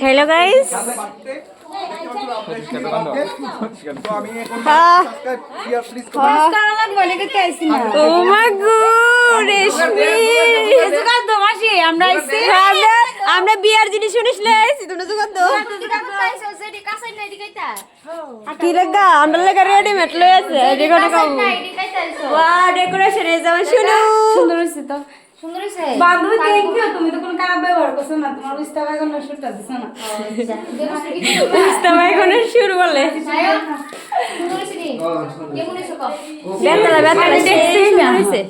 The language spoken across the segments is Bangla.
হ্যালো গাইস ও মা গো রেশমি আমরা আমরা বিয়ার জিনিস শুনিস লে আইছি তুমি জোগাড় দাও কি লাগা? আমরা লাগা রেডিমেড লই আছে এডি কোন কাম ওয়া ডেকোরেশন এই যেমন শুনো। সুন্দর হইছে তো। বান্ধবী থ্যাংক ইউ তুমি তো কোনো খারাপ ব্যবহার করছ না তোমার ইস্তাফা কোনো শুটটা দিছো না। ইস্তামা এখন শুরু বলে। বেতালা বেতালা দেখছি হইছে।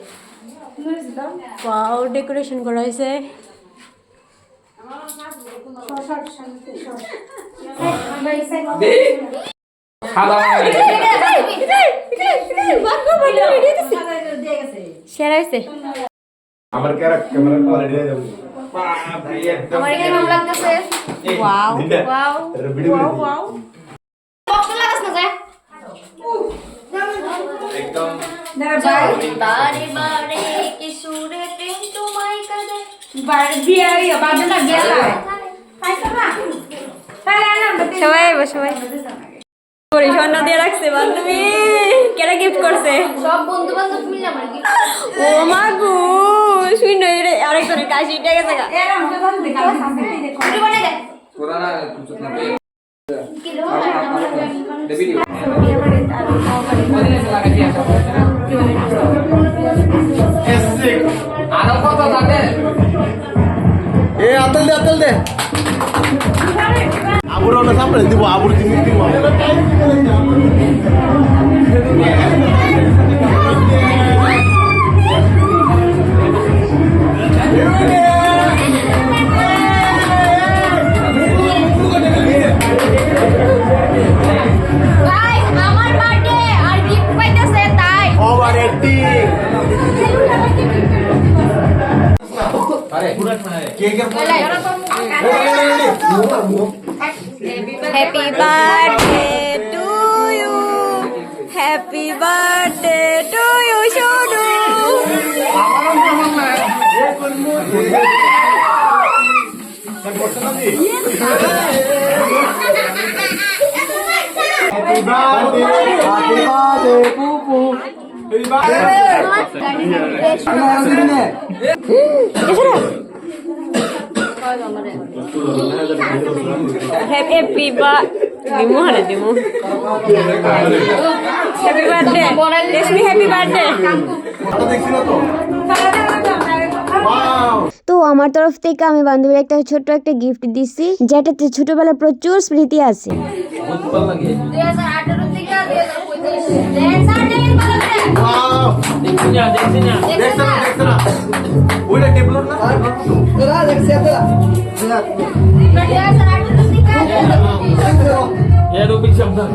ওয়াও ডেকোরেশন করা হয়েছে। সেরা হয়েছে। আমার ক্যামেরা ক্যামেরা কোয়ালিটি আমার এখানে লাগতেছে। Wow wow video wow box লাগাস না যায় একদম। বারে বারে সবাই আইবো, সবাই। করি স্বর্ণ দিয়ে রাখছে বান্ধবী। কেরা গিফট করছে? সব বন্ধু বান্ধব মিলে আমার ও মা গো শুন আরেকজনের কাশি উঠে গেছে গা। ভিডিও সামনে দিব আবুর জিনিস দিব Happy birthday to you. Happy birthday to you, Shudu. Happy birthday, happy birthday, poo poo. Happy birthday. Happy বা দিমু হারে দিমু হ্যাপি বার্থডে রেশমি হ্যাপি তো আমার তরফ থেকে আমি বান্ধবীর একটা ছোট্ট একটা গিফট দিছি যেটাতে ছোটবেলার প্রচুর স্মৃতি আছে। দুই হাজার আঠারো থেকে ఏరోబిక్ శబ్దం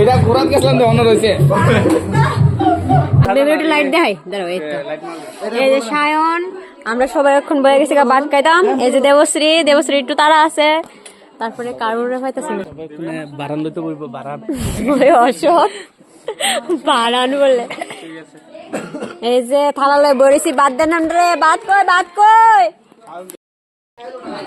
এটা কোরআন কেসলাম তো অন্য রয়েছে বেবি একটু লাইট দেখাই। দাঁড়াও এই তো। এই যে সায়ন আমরা সবাই এখন বয়ে গেছি বাদ কাইতাম খাইতাম। এই যে দেবশ্রী দেবশ্রী একটু তারা আছে। তারপরে কারুর পাইতেছি। না বারান লইতে বলব বারান ওই অশোক বারান বলে। এই যে থালালে বরিছি বাদ দেন রে বাদ কই বাদ কই ইগু একটা খাইছে আর খাইছে আরও একটা খাইছে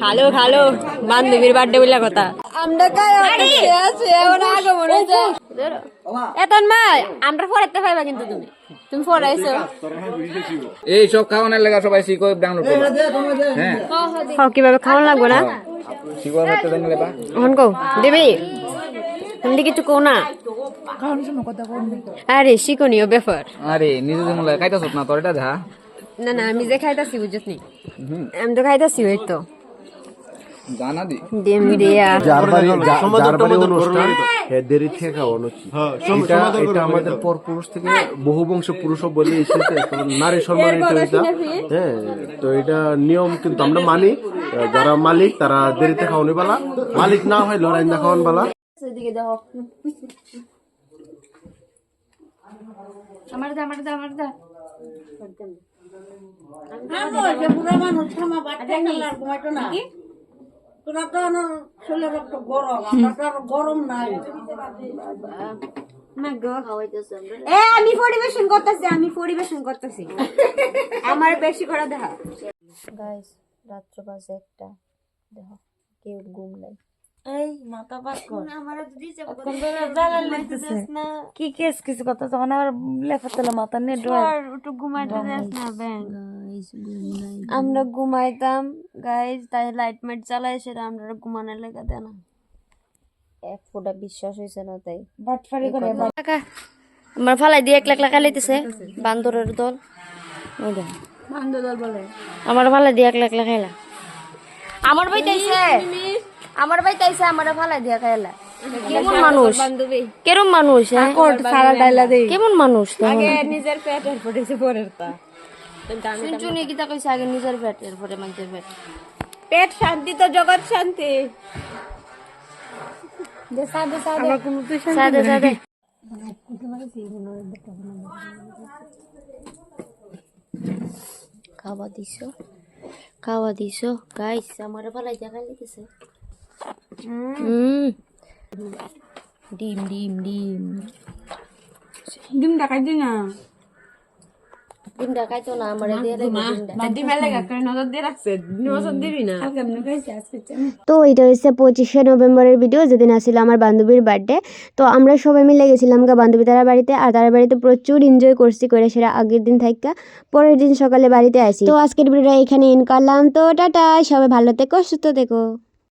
খালো খালো বান্ধবীর বার্থডে বলে কথা। আমরা কাই আছে এমন আগে মনে হচ্ছে এতন মা আমরা পড়াতে পাইবা কিন্তু তুমি। তুমি পড়াইছো এই সব খাওয়ানোর লেগা সবাই শিখো ডাউনলোড করো হ্যাঁ। খাও কীভাবে খাওয়ান লাগবো না? শিখো হতে দেন লেবা। এখন কও দেবি তুমি কিছু কও না? আরে শিখনীয় ব্যাপার। আরে নিজে যেমন লাগে খাইতাছ না তোর এটা না না আমি যে খাইতাছি বুঝছ নি আমি তো খাইতাছি ওই তো। জানা দি। ডিম দিয়া যার বাড়ি যা- যার বাড়ি অনুষ্ঠান এ দেরি থেকে খাওয়ানো উচিত। এটা এটা আমাদের পরপুরুষ থেকে বহু বংশ পুরুষ বলে এসেছে নারী সম্মানিত এটা হ্যাঁ তো এটা নিয়ম কিন্তু আমরা মানি। যারা মালিক তারা দেরিতে খাওয়ানি বালা। মালিক না হয় লড়াই না খাওয়ান বালা। আমার দা আমার দা আমার দা। এ আমি পরিবেশন করতেছি আমি পরিবেশন করতেছি। আমার বেশি করে দেখা গাইস রাত্র বাজে একটা। দেখো কেউ ঘুম নাই। কি কেস কিছু কথা তখন আবার লেখা তোলা মাথা নেট একটু ঘুমাইতে যাস না ব্যাং। আমরা ঘুমাইতাম গাইজ তাই লাইট মাইট চালাই সেটা আমরা ঘুমানোর লেগে দেয় না। এক ফোঁটা বিশ্বাস হয়েছে না তাই। বাটফারি করে আমার ফালাই দিয়ে এক লাখ লাখ লাইতেছে বান্দরের দল। আমার ফালাই দিয়ে এক লাখ লাখ খাইলা। আমার বাড়িতে আইছে। আমার বাড়িতে আইছে আমার ফালাই দিয়ে খাইলা। কেমন মানুষ? কেরম মানুষ হ্যাঁ? সারা ডাইলা দেই। কেমন মানুষ আগে নিজের পেটের পড়েছে পরের তা। চুনি কিতা কইছে? আগে নিজের পেট এরপরে মানুষের পেট। পেট শান্তি তো জগৎ শান্তি। সাদে সাদে। সাদে সাদে। খাওয়া দিছো? খাওয়া দিছো? গাইস আমার ফালাই দেখা হুম ডিম ডিম ডিম। ডিম দেখাই দি না। ডিম দেখাই তো না আমার দিয়ে ডিমের লেগা করে নজর দিয়ে রাখছে। নজর দিবি না। তো এটা হচ্ছে পঁচিশে নভেম্বরের ভিডিও যেদিন আসছিল আমার বান্ধবীর বার্থডে তো আমরা সবাই মিলে গেছিলাম গা বান্ধবী তারা বাড়িতে আর তারা বাড়িতে প্রচুর এনজয় করছি করে সেটা আগের দিন থাকা পরের দিন সকালে বাড়িতে আসি। তো আজকের ভিডিওটা এখানে ইন করলাম। তো টাটা সবাই ভালো থেকো সুস্থ থেকো।